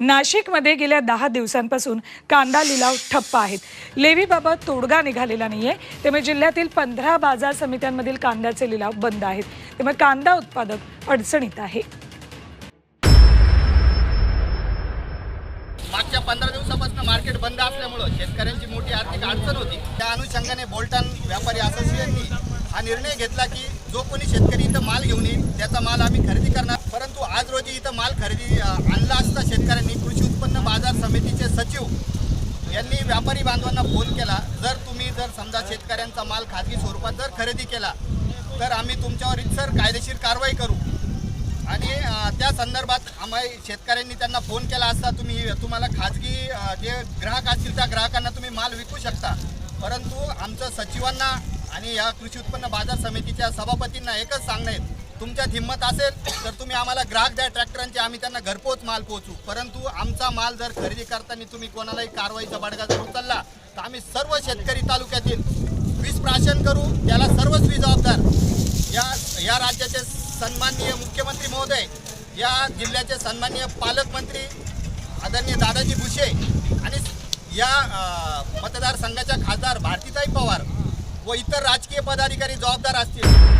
नाशिकमध्ये गेल्या दहा दिवसांपासून कांदा लिलाव ठप्प आहेत. लेवीबाबत तोडगा निघालेला नाहीये. त्यामुळे जिल्ह्यातील पंधरा बाजार समित्यांमधील कांद्याचे लिलाव बंद आहेत. त्यामुळे कांदा उत्पादक अडचणीत आहे. मागच्या पंधरा दिवसापासून मार्केट बंद असल्यामुळं शेतकऱ्यांची मोठी आर्थिक अडचण होती. त्या अनुषंगाने बोलटान व्यापारी असोसिएशननी हा निर्णय घेतला की जो कोणी शेतकरी इथं माल घेऊन येईल त्याचा माल आम्ही खरेदी करणार परंतु आज रोजी इथं माल खरेदी अ, आणला असता शेतकऱ्यांनी कृषी उत्पन्न बाजार समितीचे सचिव यांनी व्यापारी बांधवांना फोन केला. जर तुम्ही जर समजा शेतकऱ्यांचा माल खाजगी स्वरूपात जर खरेदी केला तर आम्ही तुमच्यावर इतर कायदेशीर कारवाई करू. आणि त्या संदर्भात आम्ही शेतकऱ्यांनी त्यांना फोन केला असता तुम्ही तुम्हाला खाजगी जे ग्राहक असतील त्या ग्राहकांना तुम्ही माल विकू शकता. परंतु आमचं सचिवांना आणि या कृषी उत्पन्न बाजार समितीच्या सभापतींना एकच सांगणं तुमच्यात हिंमत असेल तर तुम्ही आम्हाला ग्राहक द्या ट्रॅक्टरांचे आम्ही त्यांना घरपोच माल पोहोचू. परंतु आमचा माल जर खरेदी करताना तुम्ही कोणालाही कारवाईचा बडगा जर उचलला तर आम्ही सर्व शेतकरी तालुक्यातील वीज प्राशन करू त्याला वीज जबाबदार. या या राज्याचे सन्माननीय मुख्यमंत्री महोदय या जिल्ह्याचे सन्माननीय पालकमंत्री आदरणीय दादाजी भुसे आणि या मतदारसंघाच्या खासदार भारतीताई पवार व इतर राजकीय पदाधिकारी जबाबदार असतील.